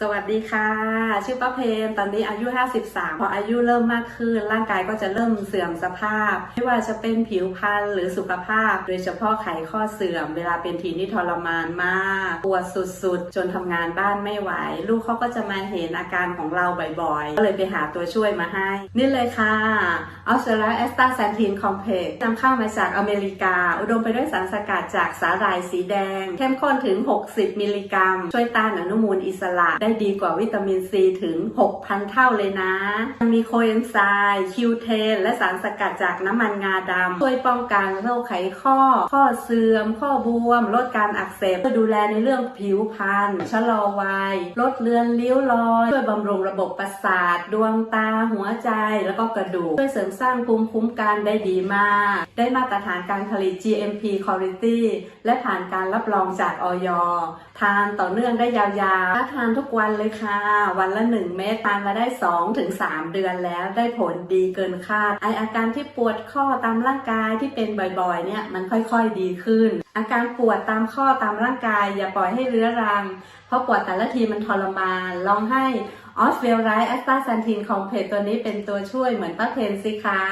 สวัสดีค่ะ ชื่อป้าเพมตอนนี้อายุ 53 พออายุเริ่มมากขึ้น ร่างกายก็จะเริ่มเสื่อมสภาพ ไม่ว่าจะเป็นผิวพรรณหรือสุขภาพ โดยเฉพาะไขข้อเสื่อม เวลาเป็นทีนี่ทรมานมาก ปวดสุดๆ จนทำงานบ้านไม่ไหว ลูกเขาก็จะมาเห็นอาการของเราบ่อยๆ ก็เลยไปหาตัวช่วยมาให้ นี่เลยค่ะออสเตรเลียแอสตาแซนทีนคอมเพล็กซ์นำเข้ามาจากอเมริกา อุดมไปด้วยสารสกัดจากสาหร่ายสีแดง เข้มข้นถึง 60 มิลลิกรัม ช่วยต้านอนุมูลอิสระได้ดีกว่าวิตามินซีถึง 6,000 เท่าเลยนะ มีโคเอนไซม์คิวเทนและสารสกัดจากน้ำมันงาดำช่วยป้องกันโรคไขข้อ ข้อเสื่อม ข้อบวม ลดการอักเสบช่วยดูแลในเรื่องผิวพรรณชะลอวัย ลดเลือนริ้วรอยช่วยบำรุงระบบประสาท ดวงตาหัวใจแล้วก็กระดูกช่วยเสริมสร้างภูมิคุ้มกันได้ดีมาก ได้มาตรฐานการผลิต GMP Quality และผ่านการรับรองจากออยทานต่อเนื่องได้ยาวๆถ้าทานทุกวันเลยค่ะ วันละ 1 เม็ดทานมาได้2-3ถึง3เดือนแล้วได้ผลดีเกินคาดไออาการที่ปวดข้อตามร่างกายที่เป็นบ่อยๆ เนี่ยมันค่อยๆดีขึ้น อาการปวดตามข้อตามร่างกาย อย่าปล่อยให้เรื้อรัง เพราะปวดแต่ละทีมันทรมานลองให้ออสเวลไรแอสตาแซนทีนคอมเพลตตัวนี้เป็นตัวช่วยเหมือนป้าเพนสิคะ